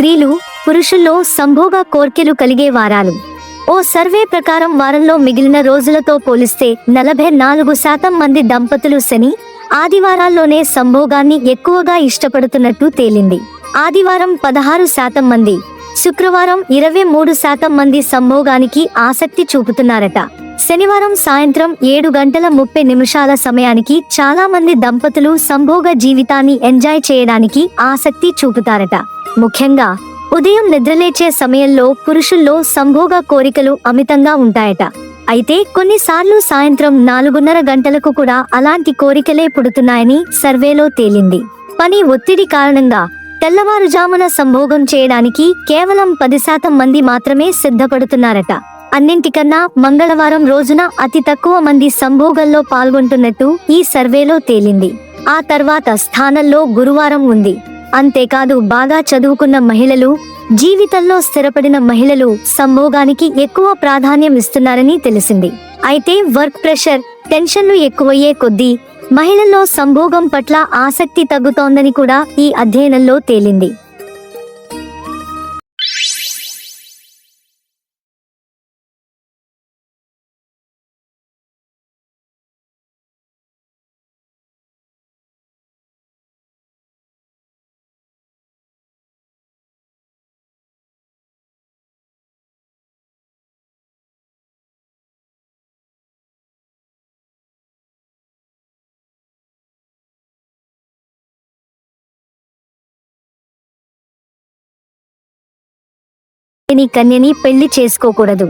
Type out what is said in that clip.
స్త్రీలు పురుషుల్లో సంభోగ కోర్కెలు కలిగే వారాలు. ఓ సర్వే ప్రకారం వారంలో మిగిలిన రోజులతో పోలిస్తే నలభై నాలుగు శాతం మంది దంపతులు శని ఆదివారాల్లోనే సంభోగాన్ని ఎక్కువగా ఇష్టపడుతున్నట్టు తేలింది. ఆదివారం పదహారు శాతం మంది శుక్రవారం ఇరవై మూడు శాతం మంది సంభోగానికి ఆసక్తి చూపుతున్నారట. శనివారం సాయంత్రం ఏడు గంటల ముప్పై నిమిషాల సమయానికి చాలా మంది దంపతులు సంభోగ జీవితాన్ని ఎంజాయ్ చేయడానికి ఆసక్తి చూపుతారట. ముఖ్యంగా ఉదయం నిద్రలేచే సమయంలో పురుషుల్లో సంభోగ కోరికలు అమితంగా ఉంటాయట. అయితే కొన్నిసార్లు సాయంత్రం నాలుగున్నర గంటలకు కూడా అలాంటి కోరికలే పుడుతున్నాయని సర్వేలో తేలింది. పని ఒత్తిడి కారణంగా తెల్లవారుజామున సంభోగం చేయడానికి కేవలం పది శాతం మంది మాత్రమే సిద్ధపడుతున్నారట. అన్నింటికన్నా మంగళవారం రోజున అతి తక్కువ మంది సంభోగంలో పాల్గొంటున్నట్టు ఈ సర్వేలో తేలింది. ఆ తర్వాత స్థానంలో గురువారం ఉంది. అంతేకాదు బాగా చదువుకున్న మహిళలు జీవితంలో స్థిరపడిన మహిళలు సంభోగానికి ఎక్కువ ప్రాధాన్యం ఇస్తున్నారని తెలిసింది. అయితే వర్క్ ప్రెషర్ టెన్షన్లు ఎక్కువయ్యే కొద్దీ మహిళల్లో సంభోగం పట్ల ఆసక్తి తగ్గుతోందని కూడా ఈ అధ్యయనంలో తేలింది. నీ కన్యని పెళ్ళి చేసుకోకూడదు.